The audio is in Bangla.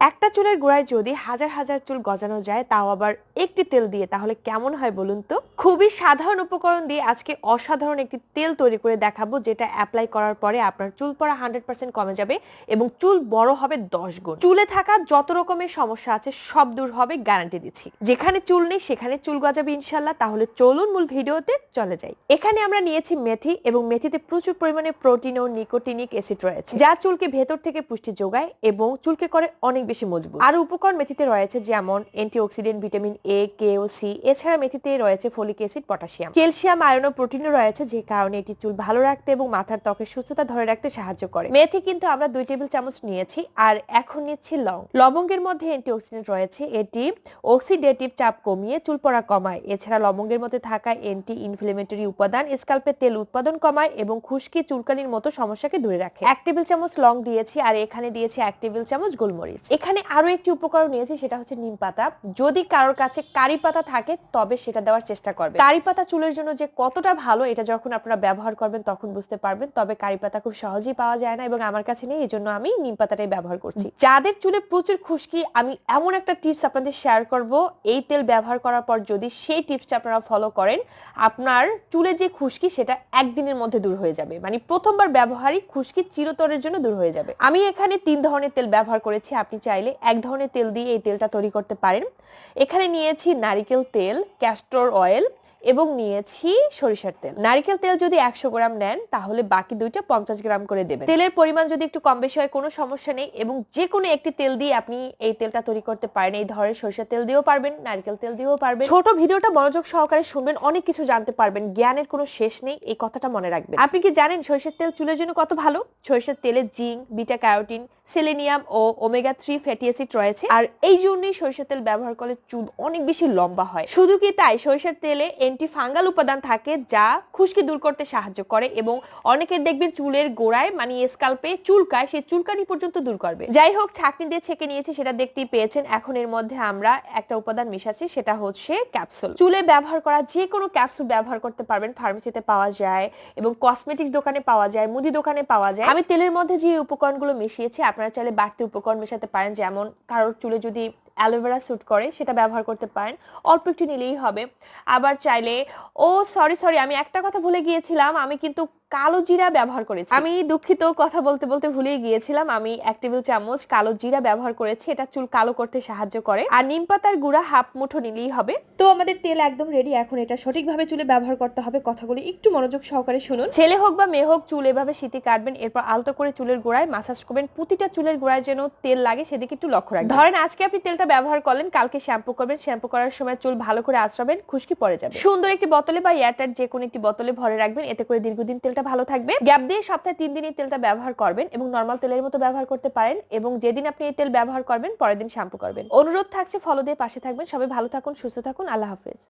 একটা চুলের গোড়ায় যদি হাজার হাজার চুল গজানো যায়, তাও আবার একটি তেল দিয়ে, তাহলে কেমন হয় বলুন তো? খুবই সাধারণ উপকরণ দিয়ে আজকে অসাধারণ একটি তেল তৈরি করে দেখাবো, যেটা অ্যাপ্লাই করার পরে আপনার চুল পড়া হান্ড্রেড পার্সেন্ট কমে যাবে এবং চুল বড় হবে দশ গুণ। চুলে থাকা যত রকমের সমস্যা আছে, সব দূর হবে গ্যারান্টি দিচ্ছি। যেখানে চুল নেই, সেখানে চুল গজাবে ইনশাল্লাহ। তাহলে চলুন মূল ভিডিওতে চলে যাই। এখানে আমরা নিয়েছি মেথি এবং মেথিতে প্রচুর পরিমাণে প্রোটিন ও নিকোটিনিক অ্যাসিড রয়েছে, যা চুলকে ভেতর থেকে পুষ্টি যোগায় এবং চুলকে করে অনেক বেশি মজবুত। আর উপকরণ মেথিতে রয়েছে যেমন অ্যান্টিঅক্সিডেন্ট ভিটামিন এ কে ও সি এছাড়া মেথিতে রয়েছে folic acid, potassium. Calcium, iron ও প্রোটিনও রয়েছে যে কারণে এটি চুল ভালো রাখতে এবং মাথার ত্বকের সুস্থতা ধরে রাখতে সাহায্য করে। মেথি কিন্তু আমরা দুই টেবিল চামচ নিয়েছি আর এখন নিচ্ছি লং লবঙ্গের মধ্যে অ্যান্টিঅক্সিডেন্ট রয়েছে এটি অক্সিডেটিভ চাপ কমিয়ে চুল পড়া কমায়। এছাড়া লবঙ্গের মধ্যে থাকা অ্যান্টি ইনফ্লেমেটরি উপাদান স্কাল্পে তেল উৎপাদন কমায় এবং খুশকি চুলকানির মতো সমস্যাকে দূরে রাখে। এক টেবিল চামচ লং দিয়েছি আর এখানে দিয়েছি এক টেবিল চামচ গোলমরিচ। এখানে আরও একটি উপকরণ নিয়েছি, সেটা হচ্ছে নিম পাতা। যদি কারোর কাছে কারি পাতা থাকে, তবে সেটা দেওয়ার চেষ্টা করবে কারি পাতা চুলের জন্য যে কতটা ভালো, এটা যখন আপনারা ব্যবহার করবেন, তখন বুঝতে পারবেন। তবে কারি পাতা খুব সহজেই পাওয়া যায় না এবং আমার কাছে নেই এই জন্য আমি নিম পাতাটাই ব্যবহার করছি। যাদের চুলে প্রচুর খুশকি, আমি এমন একটা টিপস আপনাদের শেয়ার করব। এই তেল ব্যবহার করার পর যদি সেই টিপসটা আপনারা ফলো করেন, আপনার চুলে যে খুশকি, সেটা একদিনের মধ্যে দূর হয়ে যাবে। মানে প্রথমবার ব্যবহারই খুশকি চিরতরের জন্য দূর হয়ে যাবে। আমি এখানে তিন ধরনের তেল ব্যবহার করেছি। আপনি চাইলে এক ধরনের তেল দিয়ে এই তেলটা তৈরি করতে পারেন। এখানে নিয়েছি নারিকেল তেল ক্যাস্টর অয়েল এবং নিয়েছি সরিষার তেল। নারিকেল তেল যদি একশো গ্রাম নেন, তাহলে বাকি দুইটা পঞ্চাশ গ্রাম করে দেবেন। তেলের পরিমাণ যদি একটু কম বেশি হয়, কোনো সমস্যা নেই এবং যে কোনো একটি তেল দিয়ে আপনি এই তেলটা তৈরি করতে পারেন। এই ধরনের সরিষার তেল দিয়েও পারবেন, নারিকেল তেল দিয়েও পারবেন। ছোট ভিডিওটা মনোযোগ সহকারে শুনবেন, অনেক কিছু জানতে পারবেন, জ্ঞানের কোনো শেষ নেই, এই কথাটা মনে রাখবেন। আপনি কি জানেন সরিষার তেল চুলের জন্য কত ভালো? সরিষার তেলে জিঙ্ক বিটা ক্যারোটিন সেলেনিয়াম ও ওমেগা থ্রি ফ্যাটি অ্যাসিড রয়েছে। আর এই জন্যই সরিষার তেল ব্যবহার করলে চুল অনেক বেশি লম্বা হয়। শুধু কি তাই? সরিষার তেলে অ্যান্টি ফাঙ্গাল উপাদান থাকে যা খুশকি দূর করতে সাহায্য করে এবং অনেকের দেখবেন চুলের গোড়ায় মানে স্কাল্পে চুলকায় সেই চুলকানি পর্যন্ত দূর করবে। যাই হোক, ছাকনি দিয়ে ছেঁকে নিয়েছি, সেটা দেখতেই পেয়েছেন। এখন এর মধ্যে আমরা একটা উপাদান মিশাচ্ছি, সেটা হচ্ছে ক্যাপসুল। চুলে ব্যবহার করা যে কোনো ক্যাপসুল ব্যবহার করতে পারবেন। ফার্মেসিতে পাওয়া যায় এবং কসমেটিক্স দোকানে পাওয়া যায়, মুদি দোকানে পাওয়া যায়। আমি তেলের মধ্যে যে উপকরণগুলো মিশিয়েছি, আপনারা চাইলে বাড়তি উপকরণ মেশাতে পারেন। যেমন কারোর চুলে যদি অ্যালোভেরা স্যুট করে, সেটা ব্যবহার করতে পারেন। অল্প একটু নিলেই হবে। আবার চাইলে, ও সরি সরি আমি একটা কথা ভুলে গিয়েছিলাম। আমি কিন্তু কালো জিরা ব্যবহার করেছি। আমি দুঃখিত কথা বলতে বলতে ভুলেই গিয়েছিলাম। আমি এক টেবিল চামচ কালো জিরা ব্যবহার করেছি। এটা চুল কালো করতে সাহায্য করে। আর নিম পাতার গুঁড়া হাফ মুঠো নিলেই হবে। তো আমাদের তেল একদম রেডি এখন এটা সঠিকভাবে চুলে ব্যবহার করতে হবে। কথাগুলি একটু মনোযোগ সহকারে শুনুন। ছেলে হোক বা মেয়ে হোক চুল এভাবে শীতে কাটবেন এরপর আলতো করে চুলের গোড়ায় মাসাজ করবেন। প্রতিটা চুলের গোড়ায় যেন তেল লাগে সেদিকে একটু লক্ষ্য রাখবেন। ধরেন আজকে আপনি তেলটা ব্যবহার করলেন কালকে শ্যাম্পু করবেন। শ্যাম্পু করার সময় চুল ভালো করে আঁচড়াবেন খুশকি পড়ে যাবে। সুন্দর একটি বোতলে বা এয়ারটাইট যে কোনো একটি বোতলে ভরে রাখবেন। এতে করে দীর্ঘদিন তেলটা ভালো থাকবে। গ্যাপ দিয়ে সপ্তাহে তিন দিন এই তেলটা ব্যবহার করবেন এবং নর্মাল তেলের মতো ব্যবহার করতে পারেন এবং যেদিন আপনি এই তেল ব্যবহার করবেন, পরের দিন শ্যাম্পু করবেন। অনুরোধ থাকছে, ফলো দিয়ে পাশে থাকবেন। সবাই ভালো থাকুন, সুস্থ থাকুন। আল্লাহ হাফেজ।